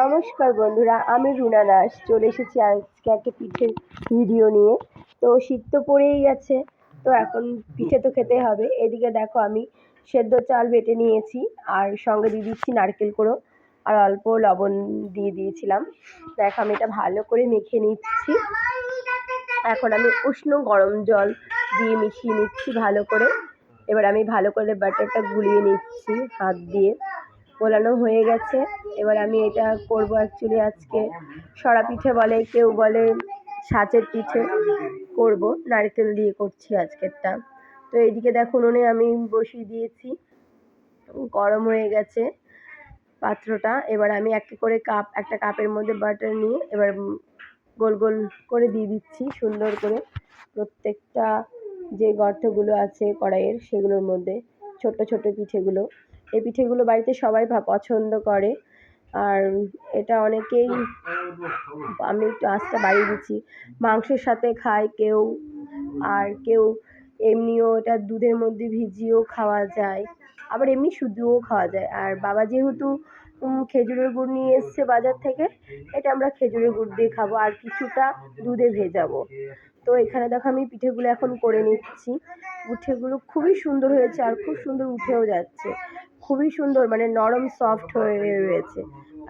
নমস্কার বন্ধুরা, আমি রুনা দাস। চলে এসেছি আজকে একটা পিঠের ভিডিও নিয়ে। তো শীত তো পড়েই গেছে, তো এখন পিঠে তো খেতে হবে। এদিকে দেখো আমি সেদ্ধ চাল বেটে নিয়েছি, আর সঙ্গে দিয়ে দিচ্ছি নারকেল কোড়ো, আর অল্প লবণ দিয়ে দিয়েছিলাম। দেখো, আমি এটা ভালো করে মেখে নিচ্ছি। এখন আমি উষ্ণ গরম জল দিয়ে মিশিয়ে নিচ্ছি ভালো করে। এবার আমি ভালো করে ব্যাটারটা গুলিয়ে নিচ্ছি হাত দিয়ে। গোলানো হয়ে গেছে। এবার আমি এটা করব অ্যাকচুয়ালি আজকে। সরা পিঠে বলে, কেউ বলে সাঁচের পিঠে করব। নারকেল দিয়ে করছি আজকেরটা। তো এইদিকে দেখো উনুনে আমি বসিয়ে দিয়েছি। গরম হয়ে গেছে পাত্রটা। এবার আমি একটা করে কাপ, একটা কাপের মধ্যে বাটার নিয়ে এবার গোল গোল করে দিয়ে দিচ্ছি, সুন্দর করে। প্রত্যেকটা যে গর্তগুলো আছে কড়াইয়ের, সেগুলোর মধ্যে ছোট ছোট পিঠেগুলো এই পিঠেগুলো বাড়িতে সবাই পছন্দ করে। আর এটা অনেকেই আমি একটু আঁচটা বাড়িয়ে দিচ্ছি। মাংসের সাথে খায় কেউ, আর কেউ এমনিও এটা দুধের মধ্যে ভিজিয়েও খাওয়া যায়। আবার এমনি শুধুও খাওয়া যায়। আর বাবা যেহেতু খেজুরের গুড় নিয়ে এসছে বাজার থেকে, এটা আমরা খেজুরের গুড় দিয়ে খাব। আর কিছুটা দুধে ভেজাবো। তো এখানে দেখো আমি পিঠেগুলো এখন করে নিচ্ছি। পিঠেগুলো খুবই সুন্দর হয়েছে আর খুব সুন্দর উঠেও যাচ্ছে। খুবই সুন্দর মানে নরম সফট হয়ে রয়েছে।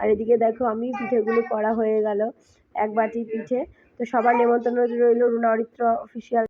আর এদিকে দেখো, আমি পিঠেগুলো করা হয়ে গেল, এক বাটি পিঠে। তো সবার নেমন্তন্ন রইল রুনা অরিত্র অফিসিয়াল